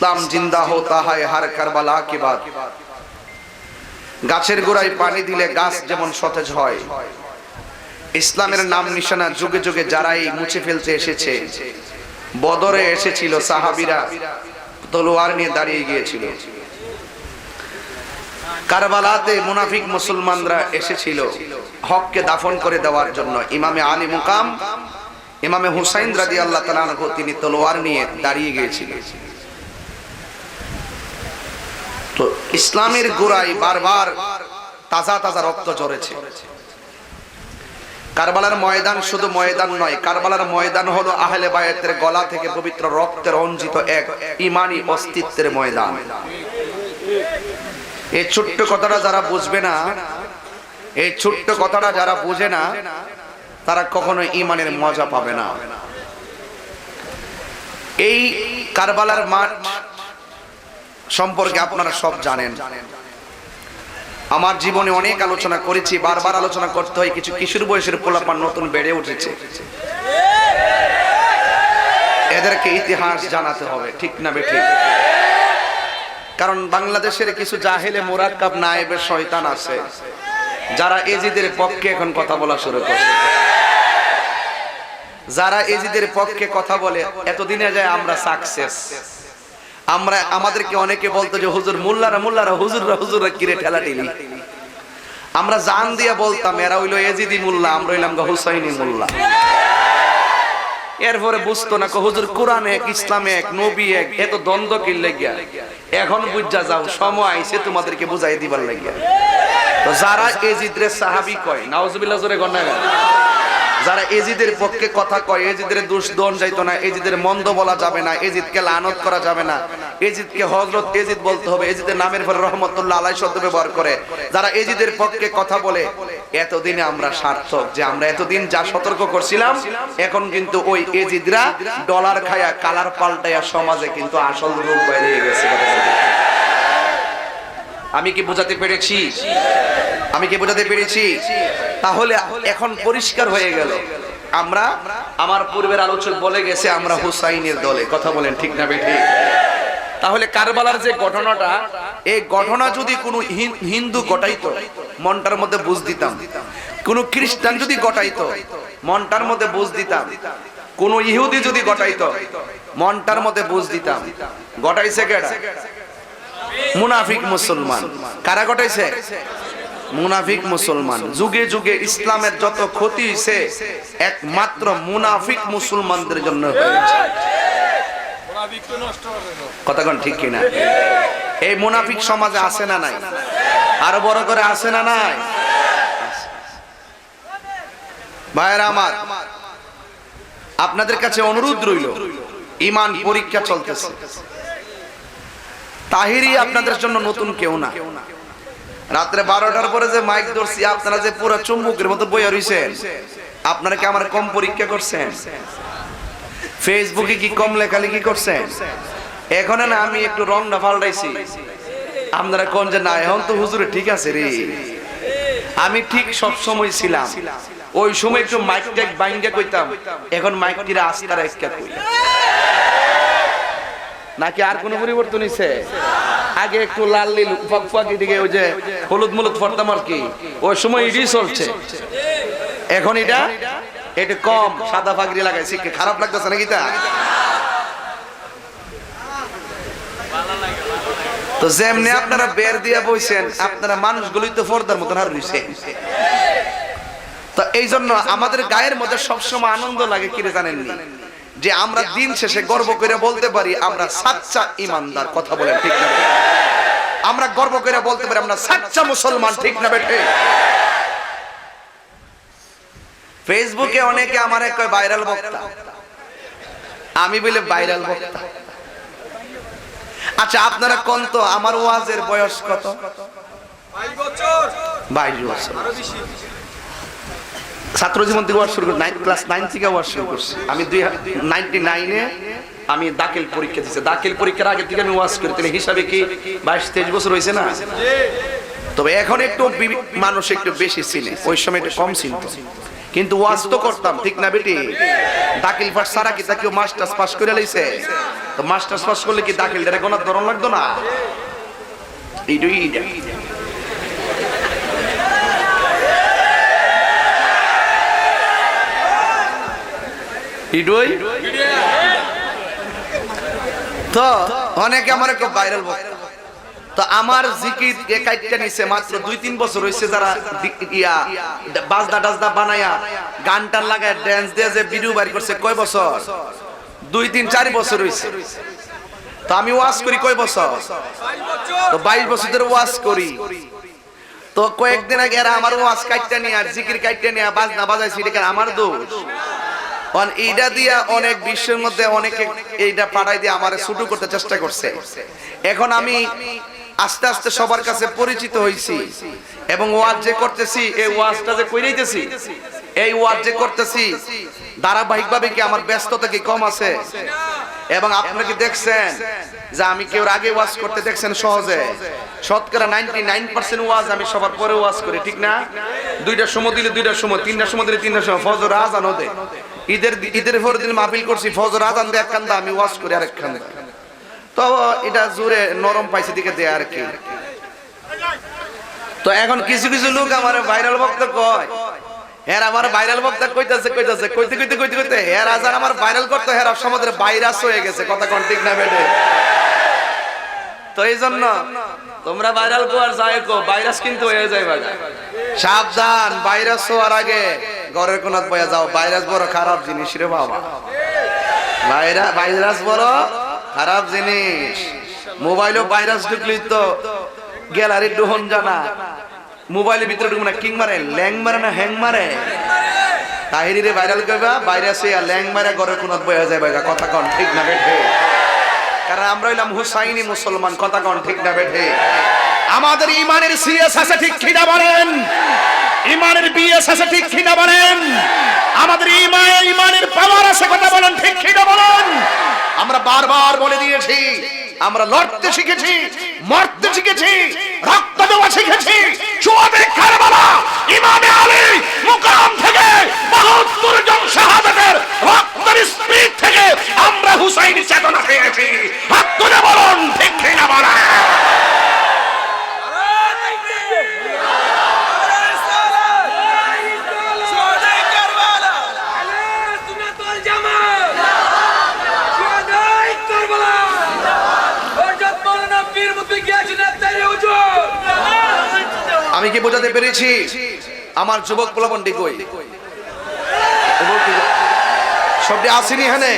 ইসলাম জিন্দা হোতা হয় হার কারবালা কি বাদ গাছের গোড়ায় পানি দিলে গাছ যেমন সতেজ হয়। ইসলামের নাম নিশানা যুগে যুগে যারাই মুছে ফেলতে এসেছে, বদরে এসেছিল সাহাবিরা, তলোয়ার নিয়ে দাঁড়িয়ে গিয়েছিল। কারবালাতে মুনাফিক মুসলমানরা এসেছিল হককে দাফন করে দেওয়ার জন্য। ইমামে আলী মুকাম, ইমামে হুসাইন রাজি আল্লাহ তালানহ তিনি তলোয়ার নিয়ে দাঁড়িয়ে গিয়েছিলেন। তো ইসলামের গোড়ায় বারবার তাজা তাজা রক্ত ঝরেছে। কারবালার ময়দান শুধু ময়দান নয়, কারবালার ময়দান হলো আহলে বায়াতের গলা থেকে পবিত্র রক্তে রঞ্জিত এক ইমানি অস্তিত্বের ময়দান। এই ছোট্ট কথাটা যারা বুঝবে না, এই ছোট্ট কথাটা যারা বুঝে না, তারা কখনো ইমানের মজা পাবে না। এই কারবালার মাঠ সম্পর্কে আপনারা সব জানেন। আমার জীবনে অনেক আলোচনা করেছি, বারবার আলোচনা করতে হয়, কিছু কিশোর বয়সের পোলাপান নতুন বেড়ে উঠেছে। এদেরকে ইতিহাস জানাতে হবে, ঠিক না বেঠিক? কারণ বাংলাদেশের কিছু জাহেলে মোরাক্কাব নায়েবের শয়তান আছে, যারা এজিদের পক্ষে এখন কথা বলা শুরু করছে। যারা এজিদের পক্ষে কথা বলে, এতদিনে যায় আমরা সাকসেস আমরা আমাদেরকে অনেকে বলতো যে, হুজুর মুল্লারা মুল্লারা, হুজুররা হুজুররা কিরে ঠেলা ঠেলি? আমরা জান দিয়া বলতাম, এরা হইল এজিদি মুল্লা, আমরা হইলাম গা হুসাইনি মুল্লা। এরপরে বুঝতো না, কো, হুজুর কোরআন এক, ইসলাম এক, নবী এক এত দ্বন্দ্ব কিনলে গিয়া এখন বুঝা যাও, সময় আইছে তোমাদেরকে বুঝাই দিবার লাগিয়া। তো যারা এজিদরে সাহাবি কয়, নাউজুবিল্লাহ, জোরে গন্না যারা এজিদের পক্ষে কথা কয়, এজিদের দোষ দন যাইতো না, এজিদের মন্দ বলা যাবে না, এজিদকে লানত করা যাবে না। এজিদকে হজরত এজিদ বলতে হবে, এজিদের নামের পরে রহমতুল্লাহ আলাই শব্দ ব্যবহার করে। যারা এজিদের পক্ষে কথা বলে, এতদিনে আমরা সার্থক যে আমরা এতদিন যা সতর্ক করছিলাম, এখন কিন্তু ওই এজিদরা ডলার খায়া কালার পাল্টায়া সমাজে কিন্তু আসল রূপ বাইরে গেছে। আমি কি বোঝাতে পেরেছি? আমি কি বোঝাতে পেরেছি? তাহলে এখন পরিষ্কার হয়ে গেল। আমরা, আমার পূর্বের আলোচক বলে গেছে, আমরা হুসাইনের দলে। কথা বলেন ঠিক না বেঠি? তাহলে কারবালার যে ঘটনাটা এই ঘটনা যদি কোনো হিন্দু ঘটাইতো, মনটার মধ্যে বুঝ দিতাম। কোন খ্রিস্টান যদি ঘটাইতো, মনটার মধ্যে বুঝ দিতাম। কোন ইহুদি যদি ঘটাইতো, মনটার মধ্যে বুঝ দিতাম। ঘটাইছে কেডা? মুনাফিক মুসলমান। কারা ঘটাইছে? মুনাফিক মুসলমান। যুগে যুগে ইসলামের যত ক্ষতি হয়েছে একমাত্র মুনাফিক মুসলমানদের জন্য হয়েছে। কথাক্ষণ ঠিক কিনা? এই মুনাফিক সমাজে আছে না নাই? আরও বড় করে আছে না নাই? ভাইয়েরা আমার, আপনাদের কাছে অনুরোধ রইল ইমান পরীক্ষা চলতেছে। তাহিরি আপনাদের জন্য নতুন কেউ না। রাত্রে বারোটার পরে যে মাইক ধরছি, আপনারা যে পুরো চুম্বকের মতো বইয়া রইছেন, আপনারা কি আমার কম পরীক্ষা করছেন? ফেসবুকে কি কম লেখালেখি করছেন? এখন না, আমি একটু রংটা পাল্টাইছি আপনারা কোন যে না, এখন তো হুজুরে ঠিক আছে রে। আমি ঠিক সব সময় ছিলাম। ওই সময় একটু মাইক ট্যাক বাইঙ্গা কইতাম, এখন মাইক টিরা আস্কার আজকা কই। নাকি আর কোনো পরিবর্তন হইছে? আগে একটু লাল নীল ফকফকি দিকে ওই যে হলুদ মুলুদ ফরতাম আর কি ওই সময় ইডি চলছে। এখন এটা এটা কম, সাদা ফাগরি লাগাইছে খারাপ লাগতেছে নাকি তা? তো যেমনি আপনারা বের দিয়ে বইছেন, আপনারা মানুষগুলোই তো ফর্দার মতন আর রইছে। তো এই জন্য আমাদের গায়ের মধ্যে সবসময় আনন্দ লাগে কিরে জানেননি? যে আমরা দিন শেষে গর্ব করে বলতে পারি আমরা সাচ্চা ইমানদার কথা বলেন ঠিক না আমরা গর্ব করে বলতে পারি আমরা সাচ্চা মুসলমান ঠিক না বেঠে ফেসবুকে অনেকে আমার এক ভাইরাল বক্তা। আমি বলে ভাইরাল বক্তা। আচ্ছা আপনারা কোন তো? আমার ওয়াজের বয়স কত? বাইশ বছর। ছাত্র জীবন থেকে ওয়াজ শুরু করছি নাইন ক্লাস নাইন থেকে ওয়াজ শুরু করছি। আমি দুই নাইনটি নাইনে আমি দাখিল পরীক্ষা দিচ্ছি দাখিল পরীক্ষার আগে থেকে আমি ওয়াজ করি। তাহলে হিসাবে কি বাইশ, তেইশ বছর হয়েছে না? তবে এখন একটু মানুষ একটু বেশি চিনে। ওই সময় একটু কম চিনত। কিন্তু ওয়াজ তো করতাম, ঠিক না বেটি? দাখিল পাস সারা কি তা কেউ মাস্টার্স পাস করে লাইছে? তো মাস্টার্স পাস করলে কি দাখিল কোনো ধরন লাগতো না? এইটাই ইডুই তো অনেকে আমার একটা ভাইরাল তো আমার জিকির এ কাইটটা নিছে মাত্র দুই তিন বছর হইছে যারা ইয়া বাজদা টাজদা বানায়া গান টান লাগায় ড্যান্স দিয়ে যে ভিডিও বাইর করছে, কয় বছর? দুই তিন চার বছর হইছে। তো আমি ওয়াজ করি কয় বছর? তো বাইশ বছর ধরে ওয়াজ করি। তো কয়েকদিন আগে এরা আমার ওয়াজ কাইটটা নিয়ে আর জিকির কাইটটা নিয়ে বাজনা বাজাইছি, এটা আমার দোষ? অন এইটা দিয়া অনেক বিশ্বের মধ্যে অনেকে এইটা পাড়াই দিয়ে আমার ছুটু করতে চেষ্টা করছে। এখন আমি আস্তে আস্তে সবার কাছে পরিচিত হইছি এবং ওয়াজ যে করতেছি, এই ওয়াজটা যে কইরাইতেছি এই ওয়াজ যে করতেছি, ধারাবাহিকভাবে কি আমার ব্যস্ততা কি কম আছে? এবং আপনারা কি দেখছেন যে আমি কেউ আগে ওয়াজ করতে দেখছেন সহজে? শতকরা নাইনটি নাইন পার্সেন্ট ওয়াজ আমি সবার পরে ওয়াজ করি, ঠিক না? দুইটার সময় দিলে দুইটার সময় তিনটার সময় দিলে তিনটার সময়, ফজর, আজান ওদে ঈদের ঈদের পর দিন মাহফিল করছি, ফজর, আজান দিয়ে এক আমি ওয়াজ করি আরেকখানে। তো এটা জোরে নরম পাইছে দিকে দেয় আর কি। তো এখন কিছু কিছু লোক আমার ভাইরাল বক্তা কয় হ্যাঁ আমার ভাইরাল বক্তা কইতাছে কইতাছে, কইতে কইতে কইতে কইতে। আমার ভাইরাল করতে সমাজের ভাইরাস হয়ে গেছে, কথা কোন ঠিক না বেটে। তো এই জন্য তোমরা ভাইরাল যায় কো ভাইরাস কিন্তু হয়ে যায় সাবধান ভাইরাস হওয়ার আগে ঘরের কোনাত বয়া যাও ভাইরাস বড় খারাপ জিনিস রে বাবা। ভাইরাস ভাইরাস বড় খারাপ জিনিস। মোবাইলও ভাইরাস ঢুকলি তো গ্যালারি ডোহন জানা। মোবাইলের ভিতরে ঢুকবে না, কিং মারে, ল্যাং মারে না হ্যাং মারে? তাহিরি রে ভাইরাল করবা ভাইরাসে আর ল্যাং মারে, ঘরের কোনাত বয়া যায় বাগা কথা কন, ঠিক না বেঠে? কারণ আমরা হইলাম হুসাইনি মুসলমান, কথা কন, ঠিক না বেঠে? আমাদের ইমানের সিরিয়াস আছে, ঠিক কিনা বলেন? ইমানের বিএস আছে, ঠিক কিনা বলেন? আমাদের ইমান ইমানের পাওয়ার আছে, কথা বলেন, ঠিক কিনা বলেন? আমরা বারবার বলে দিয়েছি, আমরা লড়তে শিখেছি, মরতে শিখেছি রক্ত দেওয়া শিখেছি। চুয়াবে কারবালা, ইমামে আলী মুকাম থেকে বাহাত্তর জন শাহাদাতের রক্তের স্পিড থেকে আমরা হুসাইন চেতনা পেয়েছি। হাত তুলে বলুন ঠিক কিনা বলেন পেরেছি আমার যুবক প্রলাবন্ডি কই সবটি আসেনি এখানে?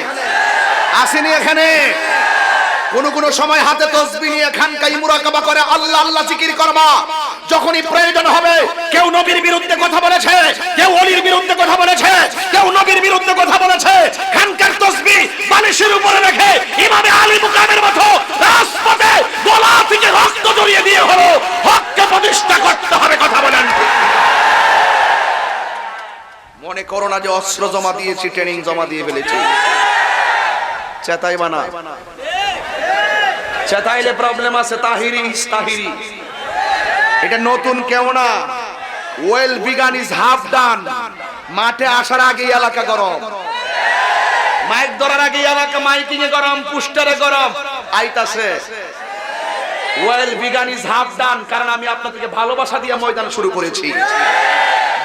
আসেনি এখানে? কোন কোন সময় হাতে তসবি নিয়ে খানকাই মুরাকাবা করে আল্লাহ আল্লাহ জিকির করবা। যখনই প্রয়োজন হবে কেউ নবীর বিরুদ্ধে কথা বলেছে কেউ অলির বিরুদ্ধে কথা বলেছে কেউ নবীর বিরুদ্ধে কথা বলেছে খানকার তসবি বালিশের উপরে রেখে ইমামে আলী মুকামের মতো রাজপথে গলা থেকে রক্ত জড়িয়ে দিয়ে হলো হককে প্রতিষ্ঠা করতে মনে করো না যে অস্ত্র জমা দিয়েছি ট্রেনিং জমা দিয়ে ফেলেছি। চেতাই বানা চেতাইলে প্রবলেম আছে, তাহিরি তাহিরি। এটা নতুন কেউ না। Well begun is half done. মাঠে আসার আগে এলাকা গরম। মাইক ধরার আগে এলাকা মাইকিং এ গরম, পুস্টারে গরম। আইতাছে। Well begun is half done, কারণ আমি আপনাদেরকে ভালোবাসা দিয়ে ময়দান শুরু করেছি।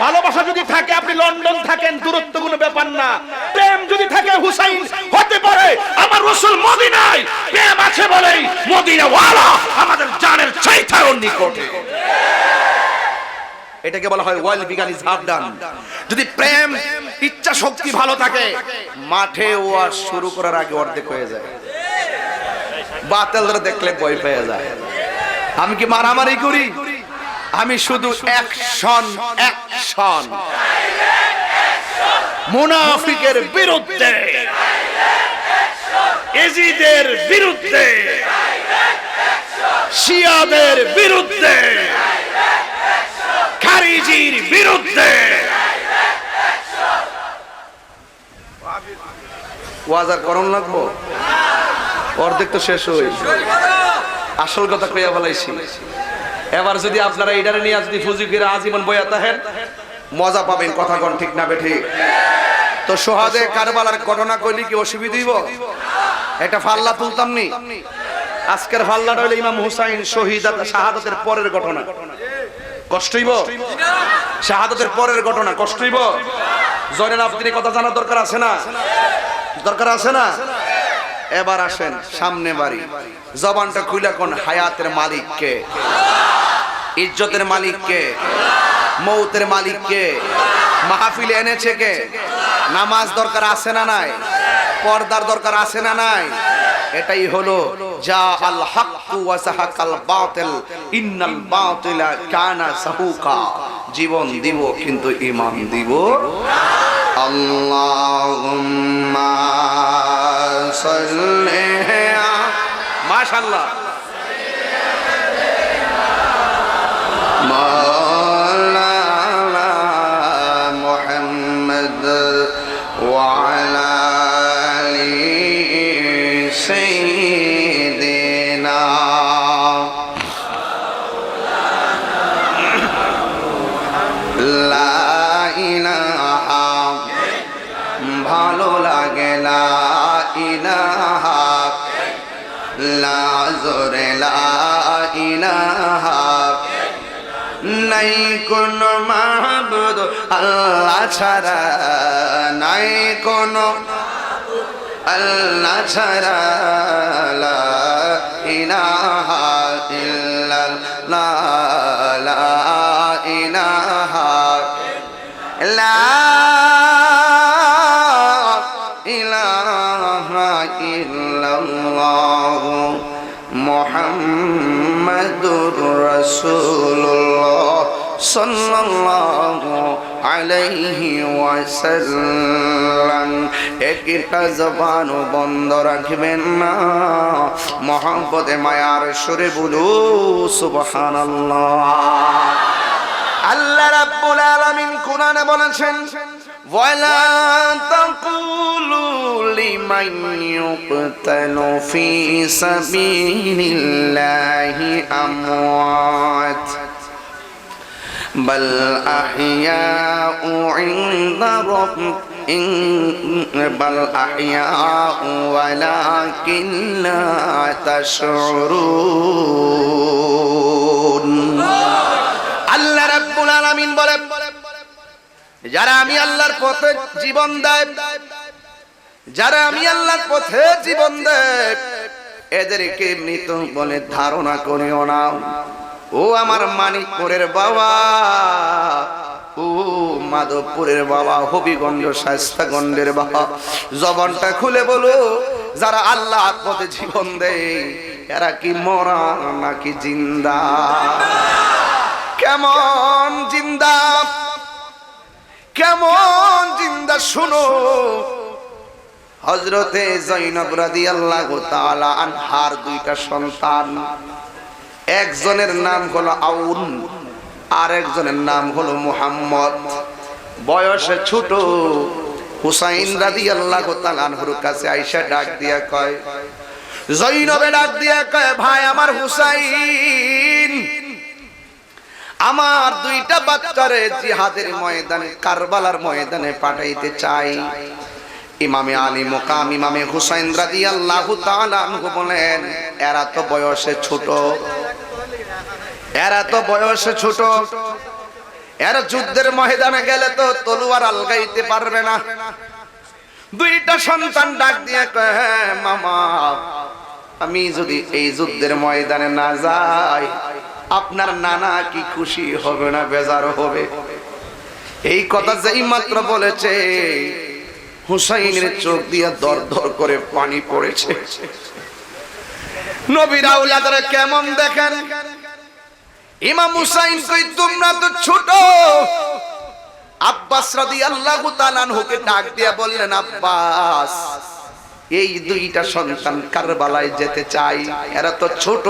ভালোবাসা যদি থাকে, আপনি লন্ডন থাকেন দূরত্ব কোনো ব্যাপার না। প্রেম যদি থাকে, হুসাইন হতে পারে, আমার রসুল মদিনায়। প্রেম আছে বলেই মদিনা ওয়ালা আমাদের জানের চাইতার নিকটে। এটাকে বলা হয় well begun is half done যদি প্রেম, ইচ্ছা শক্তি ভালো থাকে, মাঠে ওয়াজ শুরু করার আগে অর্ধেক হয়ে যায়। বাতেলরা দেখলে ভয় পেয়ে যায়। আমি কি মারামারি করি? আমি শুধু অ্যাকশন অ্যাকশন মুনাফিকের বিরুদ্ধে। এজিদের বিরুদ্ধে। শিয়াদের বিরুদ্ধে। খারিজির বিরুদ্ধে। ওয়াজার করণ লাগবো অর্ধেক তো শেষ হই আসল কথা কইয়া বলাইছি এবার যদি আপনারা এটারে নিয়ে যদি ফুজিকের আজীবন বইয়া থাকেন, মজা পাবেন, কথা কোন ঠিক না বেঠি। তো সোহাদে কারবালার ঘটনা কইলি কি অসুবিধা হইব? একটা ফাল্লা তুলতাম নি। আজকের ফাল্লাটা হলো ইমাম হুসাইন শহীদ শাহাদতের পরের ঘটনা। কষ্টইব শাহাদতের পরের ঘটনা কষ্টইব জয়নাল আবদিনের কথা জানার দরকার আছে না? দরকার আছে না? এবার আসেন সামনে বাড়ি। জবানটা খুইলা কোন হায়াতের মালিক কে ইজ্জতের মালিক কে? মৌতের মালিক কে? মাহফিলে এনেছে কে? নামাজ দরকার আছে না নাই? পর্দার দরকার আছে না নাই? এটাই হলো যা আল হাক্কু ওয়া সাহাকাল বাতিল। ইন্নাল বাতিলা কানা সাহুকা। জীবন দিব, কিন্তু ঈমান দিব আল্লাহুম্মা সাল্লি মাশাআল্লাহ। নাই কোন মাহবুদ, আল্লাহ ছাড়া নাই কোন আল্লাহ ছাড়া ইলাহা ইল্লাল্লাহ, লা লা ইলাহা ইল্লাল্লাহ, মুহাম্মাদুর রাসূলুল্লাহ একটা জবান বন্ধ রাখবেন না। মহব্বতে, মায়ার সুরে বলু, সুবহানাল্লাহ। আল্লাহ আলামিন কোরআনে বলেছেন আমওয়াত। بل أحياء عند رب بل أحياء ولكن لا تشعرون আল্লাহ রাব্বুল আলামিন বলে যারা আমি আল্লাহর পথে জীবন দেয় যারা আমি আল্লাহর পথে জীবন দেয় এদেরকে মৃত বলে ধারণা করিও না ও আমার মানিকপুরের বাবা, ও মাধবপুরের বাবা, হবিগঞ্জ শাস্তাগঞ্জের বাবা। জবানটা খুলে বলো, যারা আল্লাহ পথে জীবন দেয়, এরা কি মরা নাকি জিন্দা? কেমন জিন্দা? কেমন জিন্দা শুনো। হজরতে জৈনব রাদিয়াল্লাহু তাআলা আনহার দুইটা সন্তান। একজনের নাম হলো আউন আর একজনের নাম হলো মুহাম্মদ। বয়সে ছোট, হুসাইন রাদিয়াল্লাহু তাআলা আনহুর কাছে আইসা ডাক দিয়া কয়, জৈনবে ডাক দিয়া কয়, ভাই আমার হুসাইন, আমার দুইটা বাচ্চারে জিহাদের ময়দানে, কারবালার ময়দানে পাঠাইতে চাই। ইমামে আলী মোকাম, ইমামে হুসাইন তাআলা আনহু বলেন, এরা তো বয়সে ছোট এরা তো বয়সে ছোট। এরা যুদ্ধের ময়দানে গেলে তো তলোয়ার আলগাইতে পারবে না। দুইটা সন্তান ডাক দিয়ে কয় "হ্যাঁ, মামা আমি যদি এই যুদ্ধের ময়দানে না যাই আপনার নানা কি খুশি হবে না বেজার হবে? এই কথা যেই মাত্র বলেছে হুসাইনের চোখ দিয়ে দর দর করে পানি পড়েছে। নবীর কেমন দেখেন? ইমাম হুসাইন কই, তোমরা তো ছোট। আব্বাস তাআলা আনহুকে ডাক দিয়া বললেন, আব্বাস, এই দুইটা সন্তান কারবালায় যেতে চাই, এরা তো ছোট,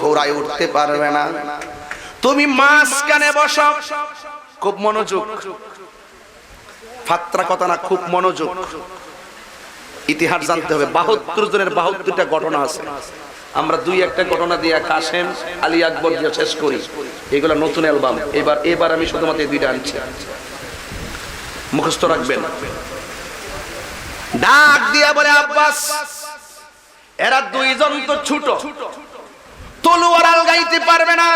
ঘোড়ায় উঠতে পারবে না। তুমি মাঝখানে বসো। খুব মনোযোগ। ফাত্রা কথা না, খুব মনোযোগ। ইতিহাস জানতে হবে, বাহাত্তর জনের বাহাত্তরটা ঘটনা আছে। আমরা দুই একটা ঘটনা দিয়ে কাশেম, আলী আকবর দিয়ে শেষ করি। এগুলো নতুন অ্যালবাম। এবার এবার আমি শুধুমাত্র এই দুইটা আনছি। মুখস্থ রাখবেন। ডাক দিয়া বলে, আব্বাস, এরা দুইজন তো ছোট। তলুয়ার আলগাইতে পারবে না,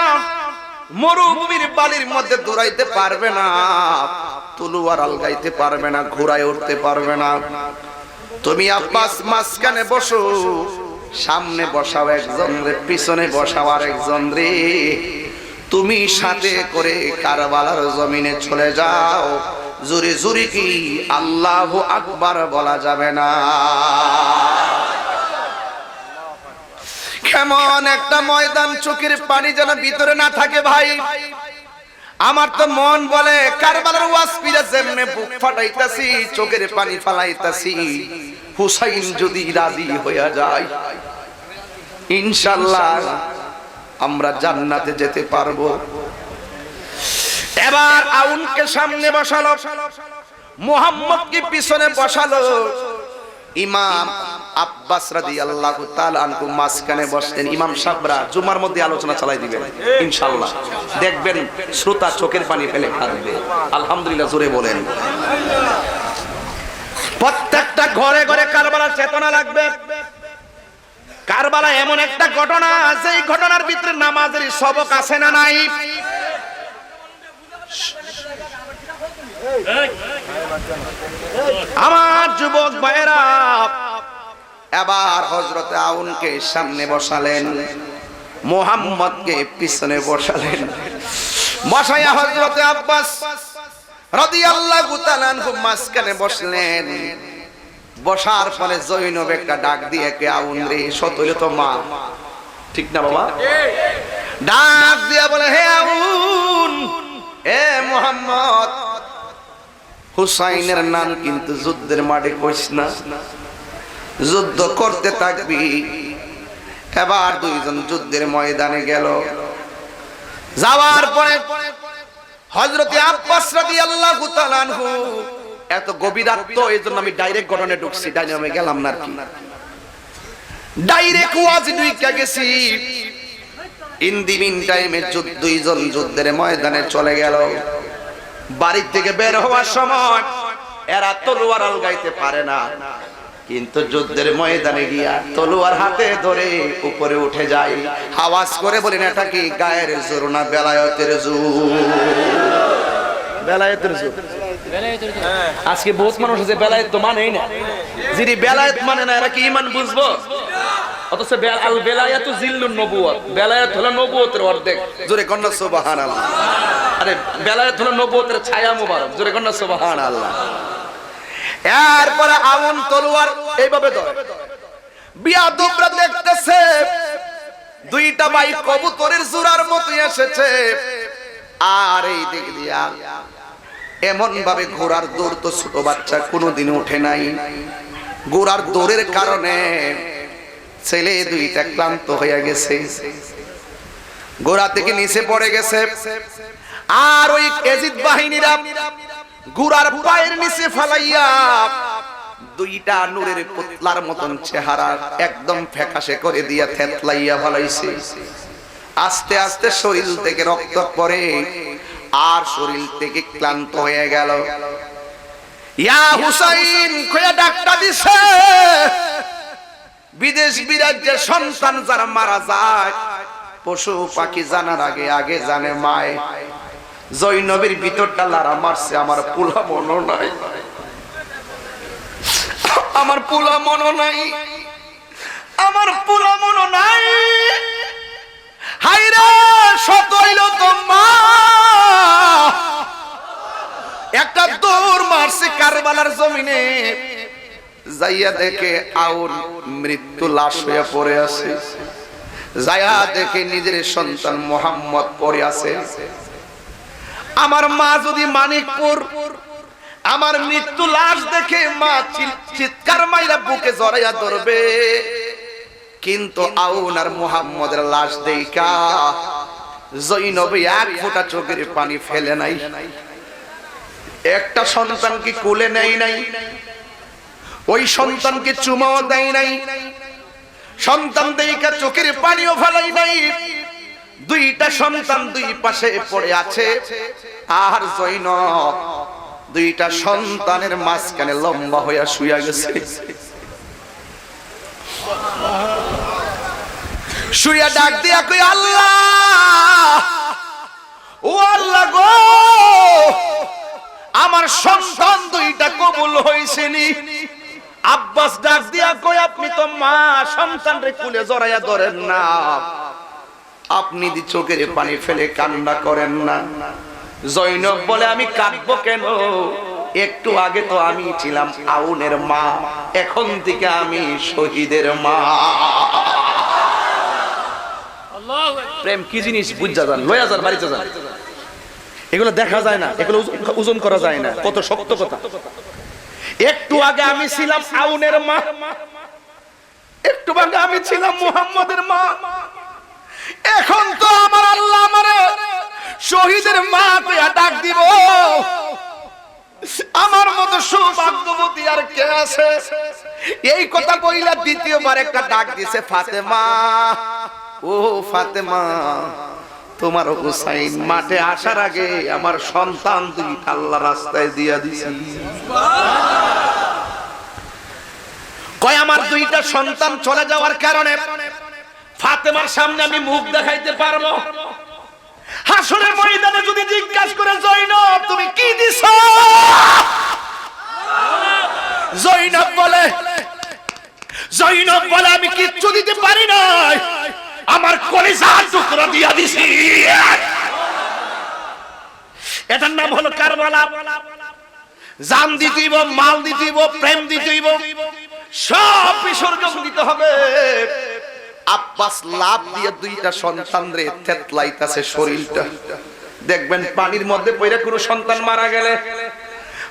মরুভূমির বালির মধ্যে দৌড়াইতে পারবে না। তলুয়ার আলগাইতে পারবে না, ঘোড়ায় উঠতে পারবে না। তুমি আব্বাস, মাঝখানে বসো। সামনে বসাও একজন রে, পিছনে বসাও আর একজন রে। তুমি সাথে করে কারবালার জমিনে চলে যাও। জুরি জুরি কি আল্লাহ আকবার বলা যাবে না? কেমন একটা ময়দান চোখের পানি যেন ভিতরে না থাকে ভাই। আমার তো মন বলে, কারবালার ওয়াজ পিরা যেমনে বুক ফাটাইতাছি, চোখের পানি ফালাইতাছি। হুসাইন যদি রাজি হইয়া যায়, ইনশাল্লাহ আমরা জান্নাতে যেতে পারব। এবার আউনকে সামনে বসালো, মোহাম্মদকে পিছনে বসালো। ইমাম আব্বাস রাদিয়াল্লাহু তাআলা আনহু মাঝখানে বসতেন। ইমাম সাহেবরা জুমার মধ্যে আলোচনা চালাই দিবেন, ইনশাআল্লাহ। দেখবেন শ্রোতা চোখের পানি ফেলে কাঁদবে আলহামদুলিল্লাহ, জোরে বলেন। প্রত্যেকটা ঘরে ঘরে কারবালার চেতনা লাগবে। কারবালা এমন একটা ঘটনা আছে এই ঘটনার ভিতরে নামাজের সবক আছে না নাই? আমার যুবক ভাইরা এবার হজরতে আউনকে সামনে বসালেন, মোহাম্মদকে পিছনে বসালেন। বসাইয়া হজরতে আব্বাস রাদিয়াল্লাহু তাআলা মাঝখানে বসলেন। বসার পরে জৈনব একটা ডাক দিয়ে কে, আউন রে সতইল তো মা। ঠিক না বাবা? ডাক দিয়া বলে, হে আউন হে মোহাম্মদ, হুসাইনের নাম কিন্তু যুদ্ধের মাঠে কইস না। যুদ্ধ করতে থাকবি। এবার দুইজন যুদ্ধের ময়দানে গেল। যাওয়ার পরে হজরতে আব্বাস রাদিয়াল্লাহু আল্লাহ এত গভীরাত্ম এই জন্য আমি ডাইরেক্ট ঘটনায় ঢুকছি, ডাইনামে গেলাম না কি। ডাইরেক্ট ওয়াজ ঢুইকা গেছি। ইন টাইমে দুইজন যুদ্ধের ময়দানে চলে গেল। বাড়ির থেকে বের হওয়ার সময় এরা তলোয়ার আলগাইতে পারে না। কিন্তু যুদ্ধের ময়দানে গিয়া তলোয়ার হাতে ধরে উপরে উঠে যায়। আওয়াজ করে বলেন এটা কি গায়ের জোর না বেলায়তের জোর? বেলায়েতের জোর। আজকে বহুত মানুষ আছে বেলায়েত তো মানেই না। যিনি বেলায়েত মানে না এরা কি ইমান বুঝব? অথচ আল বেলায়াতু জিল্লুন নবুয়ত বেলায়াত হলো নবুয়তের অর্ধেক। জোরে কন্যা সুবহানাল্লাহ। আরে বেলায়াত হলো নবুয়তের ছায়া মুবারক। জোরে কন্যা সুবহানাল্লাহ। এরপরে আমন তলোয়ার এইভাবে ধরে। বিয়াদুবরা দেখতেছে, দুইটা ভাই কবুতরের জোড়ার মতো এসেছে। আর এই দিক দিয়া এমন ভাবে ঘোড়ার দৌড় তো ছোট বাচ্চা কোনোদিন ওঠে নাই। ঘোড়ার দৌড়ের কারণে ছেলে দুইটা ক্লান্ত হয়ে গেছে। গোড়া থেকে নিচে পড়ে গেছে। আর ওই এজিদ বাহিনীরা গুড়ার পায়ের নিচে ফালাইয়া দুইটা নূরের পুতলার মতন চেহারা একদম ফ্যাকাশে করে দিয়া থেতলাইয়া ফালাইছে। আস্তে আস্তে শরীর থেকে রক্ত পড়ে আর শরীর থেকে ক্লান্ত হয়ে গেল। ইয়া হুসাইন কয়া ডাক্তার দিছে। বিদেশ বিরাজ্যের সন্তান যারা মারা যায়, পশু পাখি জানার আগে আগে জানে মায়। জৈনবের ভিতরটা লারা মারছে, আমার পোলা মনো নাই। আমার পোলা মনো নাই। আমার পোলা মনো নাই। জমিনে। যাইয়া দেখে মৃত্যু আছে। দেখে নিজের সন্তান মোহাম্মদ পড়ে আছে। আমার মা যদি মানিকপুর, আমার মৃত্যু লাশ দেখে মা চিৎকার মাইরা বুকে জড়াইয়া ধরবে। কিন্তু আউন আর মোহাম্মদের লাশ দেইকা জৈনব এক ফোঁটা চোখের পানি ফেলে নাই। একটা সন্তানকে কোলে নেই নাই? ওই সন্তানকে চুমাও দেয় নাই? সন্তান দেইকা চোখের পানিও ফেলাই নাই। দুইটা সন্তান দুই পাশে পড়ে আছে। আর জৈন দুইটা সন্তানের মাঝখানে লম্বা হইয়া শুয়া গেছে। শুইয়া ডাক দিয়া কই, আল্লাহ! ও আল্লাহ গো! আমার সন্তান দুইটা কবুল হয়েছে নি। আব্বাস ডাক দিয়া কই, আপনি তো মা সন্তান রে কুলে জড়াইয়া ধরেন না। আপনি চোখের পানি ফেলে কান্না করেন না। জৈনব বলে, আমি কাঁদবো কেন? একটু আগে তো আমি ছিলাম আউনের মা, এখন থেকে আমি শহীদের মা। প্রেম কি জিনিস? বুঝা যান, লয়া যান, বাড়িতে যান। এগুলো দেখা যায় না, এগুলো ওজন করা যায় না, কত শক্ত কথা। একটু আগে আমি ছিলাম আউনের মা, একটু আগে আমি ছিলাম মুহাম্মদের মা। এখন তো আমার আল্লাহ আমারে শহীদের মা কইয়া ডাক দিব। আমার মতো সৌভাগ্যবতী আর কে আছে? এই কথা বইলা দ্বিতীয়বার একটা ডাক দিছে, ফাতেমা। ও ফাতেমা, তোমার হুসাইন মাঠে আসার আগে আমার সন্তান দুই আল্লাহ রাস্তায় দিয়া দিছি। কয়, আমার দুইটা সন্তান চলে যাওয়ার কারণে ফাতেমার সামনে আমি মুখ দেখাইতে পারব? হাসরের ময়দানে যদি জিজ্ঞাসা করে জৈনব তুমি কি দিছ? জৈনব বলে জৈনব বলে, আমি কিচ্ছু দিতে পারি নাই। আমার কলিজা টুকরা দিয়া দিছি। এটার নাম হলো কারবালা। জান দিতেইব মাল দিতেইব প্রেম দিতেইব সব বিসর্জন দিতে হবে। আব্বাস লাভ দিয়ে দুইটা সন্তান রে থেতলাইতাছে শরীরটা। দেখবেন পানির মধ্যে পড়ে কোনো সন্তান মারা গেলে,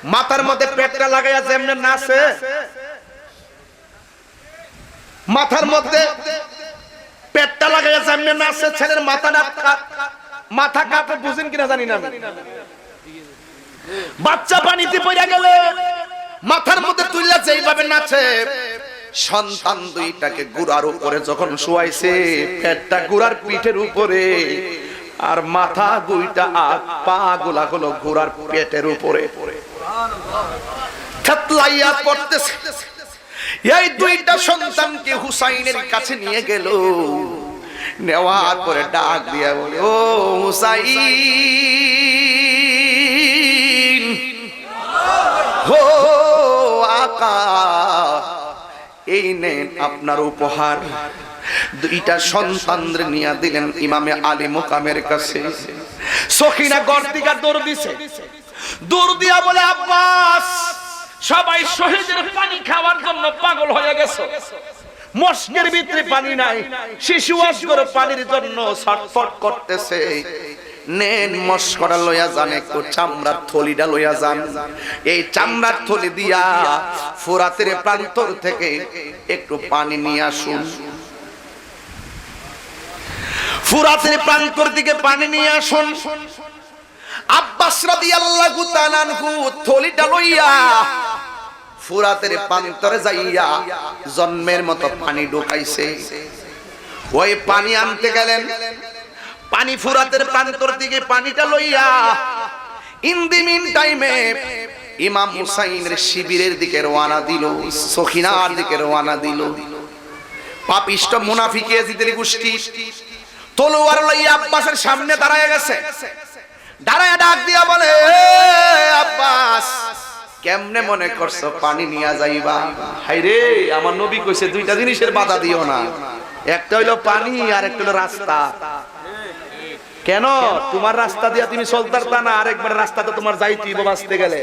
মাথার মধ্যে পেটটা লাগাইয়া যেমনে নাচে, মাথার মধ্যে পেটটা লাগাইয়া যেমনে নাচে, ছেলের মাথা কা- মাথা কাপে, বুঝেন কিনা জানি না বাচ্চা পানিতে পড়ে গেলে, মাথার মধ্যে তুইলা যেইভাবে নাচে সন্তান দুইটাকে গুড়ার উপরে যখন শুয়াইছে, পেটটা গুড়ার পিঠের উপরে, আর মাথা দুইটা আর পা গুলা হলো ঘোড়ার পেটের উপরে। থেতলাইয়া এই দুইটা সন্তানকে হুসাইনের কাছে নিয়ে গেল। নেওয়ার পরে ডাক দিয়া বলে, ও হুসাইন হো আকা এই নেন আপনার উপহার। দুইটা সন্তানদের নিয়ে দিলেন ইমামে আলী মোকামের কাছে। সখিনা গর্তিকা দৌড় দিছে। দৌড় দিয়া বলে, আব্বাস, সবাই শহীদের পানি খাওয়ার জন্য পাগল হয়ে গেছে। মস্কের ভিতরে পানি নাই। শিশু আজগর পানির জন্য ছটফট করতেছে। নেন, মস্করা লইয়া যান, একটু চামড়ার থলিটা লইয়া যান। এই চামড়ার থলি দিয়া ফোরাতের প্রান্তর থেকে একটু পানি নিয়ে আসুন। ফুরাতের প্রান্তর দিকে পানি নিয়ে আসুন। আব্বাস রাদিয়াল্লাহু তাআলা আনহু থলিটা লইয়া ফুরাতের প্রান্তরে যাইয়া জন্মের মতো পানি ঢুকাইছে। ওই পানি আনতে গেলেন। পানি ফুরাতের প্রান্তর দিকে পানিটা লইয়া ইন দি মিন টাইমে ইমাম হুসাইনের শিবিরের দিকে রওনা দিল, সখিনার দিকে রওনা দিল। পাপিষ্ট মুনাফিকে জিদের গোষ্ঠী তলোয়ার লইয়া আব্বাসের সামনে দাঁড়ায় গেছে। দাঁড়ায় ডাক দিয়া বলে, "এ আব্বাস, কেমনে মনে করছ পানি নিয়া যাইবা? হাইরে, আমার নবী কইছে দুইটা জিনিসের বাধা দিও না। একটা হইল পানি আর একটা হইল রাস্তা। কেন? তোমার রাস্তা দিয়ে তুমি চলতার তা না আরেকবার রাস্তাতে তোমার যাইতি বাঁচতে গেলে।